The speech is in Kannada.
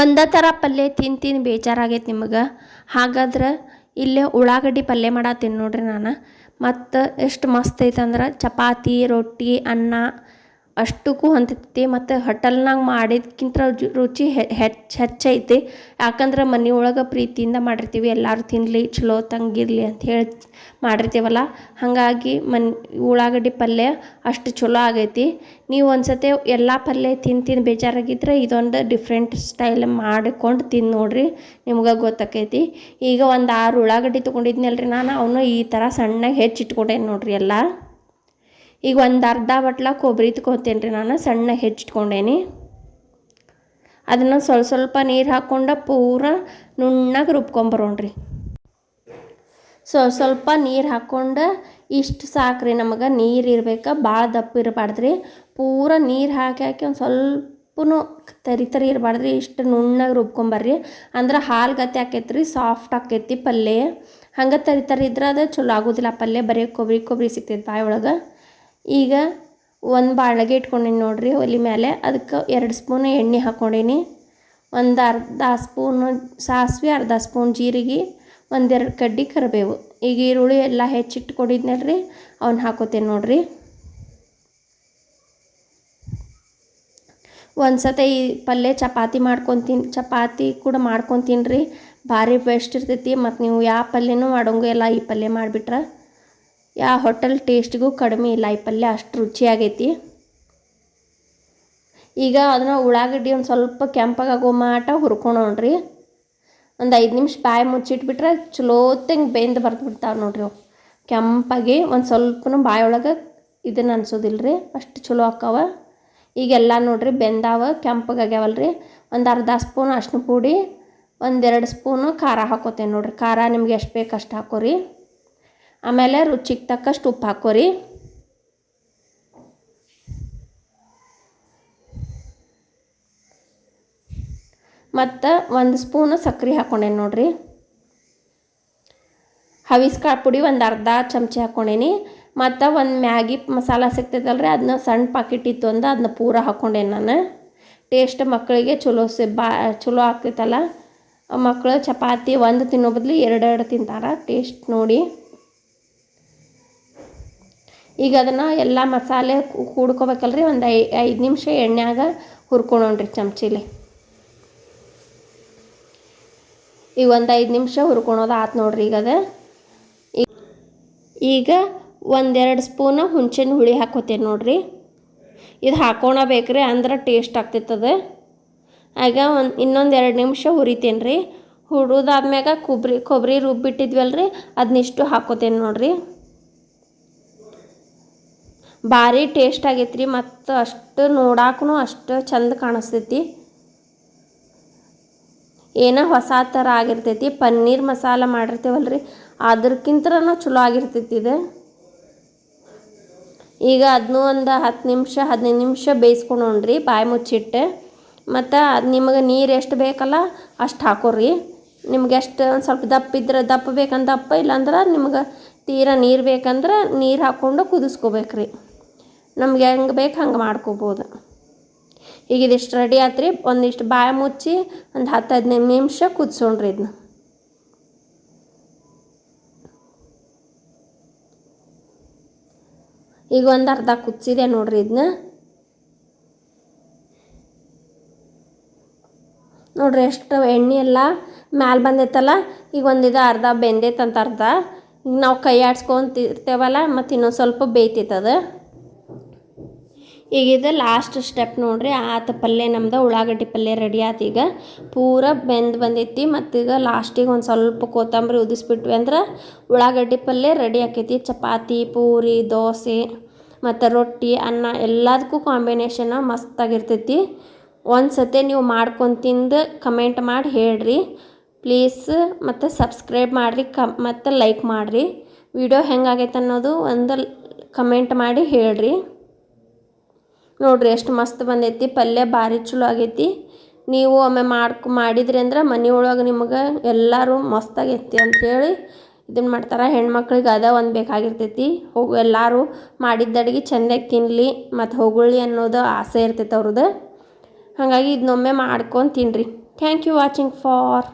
ಒಂದೇ ಥರ ಪಲ್ಯ ತಿಂದು ತಿಂದು ಬೇಜಾರಾಗೈತೆ ನಿಮಗೆ. ಹಾಗಾದ್ರೆ ಇಲ್ಲೇ ಉಳ್ಳಾಗಡ್ಡಿ ಪಲ್ಯ ಮಾಡತ್ತೀನಿ ನೋಡ್ರಿ ನಾನು. ಮತ್ತು ಎಷ್ಟು ಮಸ್ತ್ ಐತಂದ್ರೆ ಚಪಾತಿ, ರೊಟ್ಟಿ, ಅನ್ನ. ಅಷ್ಟಕ್ಕೂ ಹೊಂತೈತಿ ಮತ್ತು ಹೋಟೆಲ್ನಾಗ ಮಾಡಿದ್ಕಿಂತ ರುಚಿ ಹೆಚ್ಚು, ಹೆಚ್ಚೈತಿ. ಯಾಕಂದ್ರೆ ಮನೆ ಒಳಗೆ ಪ್ರೀತಿಯಿಂದ ಮಾಡಿರ್ತೀವಿ. ಎಲ್ಲರೂ ತಿನ್ನಲಿ ಚಲೋ ತಂಗಿರಲಿ ಅಂತ ಹೇಳಿ ಮಾಡಿರ್ತೀವಲ್ಲ. ಹಾಗಾಗಿ ಮನ್, ಉಳ್ಳಾಗಡ್ಡಿ ಪಲ್ಯ ಅಷ್ಟು ಚಲೋ ಆಗೈತಿ. ನೀವು ಒಂದು ಸತಿ ಎಲ್ಲ ಪಲ್ಯ ತಿಂದು ತಿಂದು ಬೇಜಾರಾಗಿದ್ರೆ ಇದೊಂದು ಡಿಫ್ರೆಂಟ್ ಸ್ಟೈಲ್ ಮಾಡಿಕೊಂಡು ತಿಂದು ನೋಡಿರಿ. ನಿಮ್ಗೆ ಗೊತ್ತಾಕೈತಿ. ಈಗ ಒಂದು ಆರು ಉಳ್ಳಾಗಡ್ಡಿ ತೊಗೊಂಡಿದ್ನಲ್ರಿ ನಾನು. ಅವನು ಈ ಥರ ಸಣ್ಣಗೆ ಹೆಚ್ಚಿಟ್ಕೊಂಡೇನು ನೋಡಿರಿ ಎಲ್ಲ. ಈಗ ಒಂದು ಅರ್ಧ ಬಟ್ಲ ಕೊಬ್ಬರಿ ರೀ ನಾನು, ಸಣ್ಣ ಹೆಚ್ಚಿಟ್ಕೊಂಡೇನಿ. ಅದನ್ನು ಸ್ವಲ್ಪ ಸ್ವಲ್ಪ ನೀರು ಹಾಕ್ಕೊಂಡು ಪೂರ ನುಣ್ಣಗೆ ರುಬ್ಕೊಂಬರೋಣ್ರಿ. ಸ್ವಲ್ಪ ಸ್ವಲ್ಪ ನೀರು ಹಾಕ್ಕೊಂಡು ಇಷ್ಟು ಸಾಕ್ರಿ ನಮಗೆ, ನೀರು ಇರ್ಬೇಕು ಭಾಳ ದಪ್ಪ ಇರಬಾರ್ದ್ರಿ. ಪೂರ ನೀರು ಹಾಕಿ ಹಾಕಿ ಒಂದು ಸ್ವಲ್ಪನೂ ತರಿ ತರಿ ಇರಬಾರ್ದ್ರಿ, ಇಷ್ಟು ನುಣ್ಣಗೆ ರುಬ್ಕೊಂಬರ್ರಿ. ಅಂದ್ರೆ ಹಾಲು ಗತಿ ರೀ ಸಾಫ್ಟ್ ಆಕೈತಿ ಪಲ್ಯ. ಹಂಗೆ ತರಿ ತರಿ ಇದ್ರೆ ಅದು ಚಲೋ ಆಗೋದಿಲ್ಲ ಪಲ್ಯ, ಬರೀ ಕೊಬ್ಬರಿ ಕೊಬ್ಬರಿ ಸಿಗ್ತೈತೆ ಬಾಯಿ ಒಳಗೆ. ಈಗ ಒಂದು ಬಾಳಗೆ ಇಟ್ಕೊಂಡೀನಿ ನೋಡಿರಿ ಒಲೆ ಮೇಲೆ ಅದಕ್ಕೆ ಎರಡು ಸ್ಪೂನ್ ಎಣ್ಣೆ ಹಾಕ್ಕೊಂಡೀನಿ ಒಂದು ಅರ್ಧ ಸ್ಪೂನು ಸಾಸಿವೆ, ಅರ್ಧ ಸ್ಪೂನ್ ಜೀರಿಗೆ, ಒಂದೆರಡು ಕಡ್ಡಿ ಕರಿಬೇವು. ಈಗ ಈರುಳ್ಳಿ ಎಲ್ಲ ಹೆಚ್ಚಿಟ್ಕೊಂಡಿದ್ನಲ್ರಿ ಅವನ್ನ ಹಾಕೋತೇನೆ ನೋಡಿರಿ. ಒಂದು ಸತಿ ಈ ಪಲ್ಯ ಚಪಾತಿ ಮಾಡ್ಕೊತೀನಿ, ಚಪಾತಿ ಕೂಡ ಮಾಡ್ಕೊತೀನಿ ರೀ ಭಾರಿ ಬೆಸ್ಟ್ ಇರ್ತೈತಿ. ಮತ್ತು ನೀವು ಯಾವ ಪಲ್ಯನೂ ಮಾಡೋಂಗೂ ಎಲ್ಲ ಈ ಪಲ್ಯ ಮಾಡಿಬಿಟ್ರೆ. ಯಾವ ಹೋಟೆಲ್ ಟೇಸ್ಟಿಗೂ ಕಡಿಮೆ ಇಲ್ಲ, ಈ ಪಲ್ಯ ಅಷ್ಟು ರುಚಿಯಾಗೈತಿ. ಈಗ ಅದನ್ನು ಉಳ್ಳಾಗಡ್ಡಿ ಒಂದು ಸ್ವಲ್ಪ ಕೆಂಪಗಾಗೋ ಮಾಟ ಹುರ್ಕೊಳೋಣ್ರಿ ಒಂದು ಐದು ನಿಮಿಷ ಬಾಯಿ ಮುಚ್ಚಿಟ್ಬಿಟ್ರೆ ಚಲೋತ್ತಂಗೆ ಬೆಂದು ಬರ್ತ್ಬಿಡ್ತಾವೆ ನೋಡ್ರಿ ಅವು. ಕೆಂಪಾಗಿ ಒಂದು ಸ್ವಲ್ಪನು ಬಾಯೊಳಗೆ ಇದನ್ನು ಅನ್ಸೋದಿಲ್ಲ ರೀ ಅಷ್ಟು ಚಲೋ ಆಕ್ಕವ. ಈಗೆಲ್ಲ ನೋಡ್ರಿ ಬೆಂದಾವ ಕೆಂಪಗಾಗ್ಯಾವಲ್ಲ ರೀ ಒಂದು ಅರ್ಧ ಸ್ಪೂನ್ ಅಷ್ಟು ಪುಡಿ ಒಂದೆರಡು ಸ್ಪೂನು ಖಾರ ಹಾಕೋತೇನೆ ನೋಡ್ರಿ. ಖಾರ ನಿಮ್ಗೆ ಎಷ್ಟು ಬೇಕು ಅಷ್ಟು ಹಾಕೋರಿ. ಆಮೇಲೆ ರುಚಿಗೆ ತಕ್ಕಷ್ಟು ಉಪ್ಪು ಹಾಕೋರಿ. ಮತ್ತು ಒಂದು ಸ್ಪೂನು ಸಕ್ಕರೆ ಹಾಕ್ಕೊಂಡೇನಿ ಹವಿಸ್ ಹವಿಸ್ಕಾಳು ಪುಡಿ ಒಂದು ಅರ್ಧ ಚಮಚ ಹಾಕ್ಕೊಂಡೇನಿ ಮತ್ತು ಒಂದು ಮ್ಯಾಗಿ ಮಸಾಲ ಸಿಗ್ತೈತಲ್ರಿ ಅದನ್ನ ಸಣ್ಣ ಪಾಕಿಟ್ ಇತ್ತು ಅಂದ ಅದನ್ನ ಪೂರ ಹಾಕ್ಕೊಂಡೇನಿ ನಾನು. ಟೇಸ್ಟ್ ಮಕ್ಕಳಿಗೆ ಚಲೋ ಸಿ ಬಾ, ಚಲೋ ಆಗ್ತೈತಲ್ಲ. ಮಕ್ಕಳು ಚಪಾತಿ ಒಂದು ತಿನ್ನೋ ಬದಲು ಎರಡೆರಡು ತಿಂತಾರೆ ಟೇಸ್ಟ್ ನೋಡಿ. ಈಗ ಅದನ್ನು ಎಲ್ಲ ಮಸಾಲೆ ಕೂಡ್ಕೋಬೇಕಲ್ರಿ ಒಂದು ಐ ಐದು ನಿಮಿಷ ಎಣ್ಣೆಯಾಗ ಹುರ್ಕೊಳೋಣ್ರಿ ಚಮಚಿಲಿ. ಈಗ ಒಂದು ಐದು ನಿಮಿಷ ಹುರ್ಕೊಳೋದು ಆತು ನೋಡ್ರಿ ಈಗ ಅದು. ಈಗ ಒಂದೆರಡು ಸ್ಪೂನ್ ಹುಣ್ಸೆಹಣ್ಣು ಹುಳಿ ಹಾಕೋತೇನೆ ನೋಡ್ರಿ. ಇದು ಹಾಕ್ಕೊಳಬೇಕ್ರಿ ಅಂದ್ರೆ ಟೇಸ್ಟ್ ಆಗ್ತೈತದ. ಆಗ ಒಂದು ಇನ್ನೊಂದು ಎರಡು ನಿಮಿಷ ಹುರಿತೇನೆ ರೀ. ಹುರಿದಾದ್ಮ್ಯಾಗ ಕೊಬ್ಬರಿ ಕೊಬ್ಬರಿ ರುಬ್ಬಿಟ್ಟಿದ್ವಲ್ರಿ ಅದನ್ನಿಷ್ಟು ಹಾಕೋತೇನೆ ನೋಡ್ರಿ. ಭಾರಿ ಟೇಸ್ಟ್ ಆಗೈತೆ ರೀ ಮತ್ತು ಅಷ್ಟು ನೋಡಾಕೂ ಅಷ್ಟು ಚಂದ ಕಾಣಿಸ್ತೈತಿ. ಏನೋ ಹೊಸ ಥರ ಆಗಿರ್ತೈತಿ, ಪನ್ನೀರ್ ಮಸಾಲ ಮಾಡಿರ್ತೇವಲ್ಲ ರೀ ಅದ್ರಕ್ಕಿಂತನೂ ಚಲೋ ಆಗಿರ್ತೈತಿ ಇದು. ಈಗ ಅದನ್ನೂ ಒಂದು ಹತ್ತು ನಿಮಿಷ, ಹದಿನೈದು ನಿಮಿಷ ಬೇಯಿಸ್ಕೊಂಡ್ರಿ ಬಾಯಿ ಮುಚ್ಚಿಟ್ಟು. ಮತ್ತು ಅದು ನಿಮಗೆ ನೀರು ಎಷ್ಟು ಬೇಕಲ್ಲ ಅಷ್ಟು ಹಾಕೋರಿ ನಿಮ್ಗೆ ಎಷ್ಟು ಒಂದು ಸ್ವಲ್ಪ ದಪ್ಪ ಇದ್ರೆ ದಪ್ಪ ಬೇಕಂದ್ರೆ ದಪ್ಪ, ಇಲ್ಲಾಂದ್ರೆ ನಿಮ್ಗೆ ತೀರಾ ನೀರು ಬೇಕಂದ್ರೆ ನೀರು ಹಾಕ್ಕೊಂಡು ಕುದಿಸ್ಕೋಬೇಕು ರೀ ನಮ್ಗೆ ಹೆಂಗೆ ಬೇಕು ಹಂಗೆ ಮಾಡ್ಕೋಬೋದು. ಈಗ ಇದಿಷ್ಟು ರೆಡಿ ಆತ್ರಿ, ಒಂದಿಷ್ಟು ಬಾಯಿ ಮುಚ್ಚಿ ಒಂದು ಹತ್ತು ಹದಿನೈದು ನಿಮಿಷ ಕುದಿಸೋಣ್ರಿ ಇದನ್ನ ಈಗ ಒಂದು ಅರ್ಧ ಕುದಿಸಿದೆ ನೋಡ್ರಿ ಇದನ್ನ ನೋಡ್ರಿ ಎಷ್ಟು ಎಣ್ಣೆ ಎಲ್ಲ ಮ್ಯಾಲ ಬಂದೈತಲ್ಲ, ಈಗ ಒಂದಿದು ಅರ್ಧ ಬೆಂದೈತಂತ ಅರ್ಧ. ಈಗ ನಾವು ಕೈ ಆಡ್ಸ್ಕೊಂತಿರ್ತೇವಲ್ಲ ಮತ್ತು ಇನ್ನೊಂದು ಸ್ವಲ್ಪ ಬೇಯ್ತೈತದ ಈಗ ಲಾಸ್ಟ್ ಸ್ಟೆಪ್ ನೋಡ್ರಿ, ಆತ ಪಲ್ಯ ನಮ್ದು, ಉಳ್ಳಾಗಡ್ಡಿ ಪಲ್ಯ ರೆಡಿ ಆತು ಈಗ. ಪೂರ ಬೆಂದು ಬಂದೈತಿ ಮತ್ತು ಈಗ ಲಾಸ್ಟಿಗೆ ಒಂದು ಸ್ವಲ್ಪ ಕೊತ್ತಂಬರಿ ಉದಿಸ್ಬಿಟ್ವಿ ಅಂದ್ರೆ ಉಳ್ಳಾಗಡ್ಡಿ ಪಲ್ಯ ರೆಡಿ ಆಕೈತಿ. ಚಪಾತಿ, ಪೂರಿ, ದೋಸೆ ಮತ್ತು ರೊಟ್ಟಿ, ಅನ್ನ ಎಲ್ಲದಕ್ಕೂ ಕಾಂಬಿನೇಷನ್ ಮಸ್ತಾಗಿರ್ತೈತಿ. ಒಂದು ಸತಿ ನೀವು ಮಾಡ್ಕೊಂಡು ಕಮೆಂಟ್ ಮಾಡಿ ಹೇಳ್ರಿ. ಪ್ಲೀಸ್ ಮತ್ತು ಸಬ್ಸ್ಕ್ರೈಬ್ ಮಾಡಿರಿ ಕ ಮತ್ತು ಲೈಕ್ ಮಾಡಿರಿ. ವಿಡಿಯೋ ಹೆಂಗಾಗೈತೆ ಅನ್ನೋದು ಒಂದು ಕಮೆಂಟ್ ಮಾಡಿ ಹೇಳ್ರಿ. ನೋಡ್ರಿ ಎಷ್ಟು ಮಸ್ತ್ ಬಂದೈತಿ, ಪಲ್ಯ ಭಾರಿ ಚಲೋ ಆಗೈತಿ. ನೀವು ಒಮ್ಮೆ ಮಾಡ್ಕೊ, ಮಾಡಿದ್ರಿ ಅಂದ್ರೆ ಮನೆ ಒಳಗೆ ನಿಮ್ಗೆ ಎಲ್ಲರೂ ಮಸ್ತಾಗೈತಿ ಅಂಥೇಳಿ ಇದನ್ನು ಮಾಡ್ತಾರೆ. ಹೆಣ್ಮಕ್ಳಿಗೆ ಅದ ಒಂದು ಬೇಕಾಗಿರ್ತೈತಿ. ಹೋಗು, ಎಲ್ಲರೂ ಮಾಡಿದ್ದ ಅಡುಗೆ ಚೆಂದಾಗಿ ತಿನ್ನಲಿ ಮತ್ತು ಹೊಗಳಿ ಅನ್ನೋದು ಆಸೆ ಇರ್ತೈತೆ ಅವ್ರದ್ದು ಹಾಗಾಗಿ ಇದನ್ನೊಮ್ಮೆ ಮಾಡ್ಕೊಂಡು ತಿನ್ನಿರಿ ಥ್ಯಾಂಕ್ ಯು ವಾಚಿಂಗ್ ಫಾರ್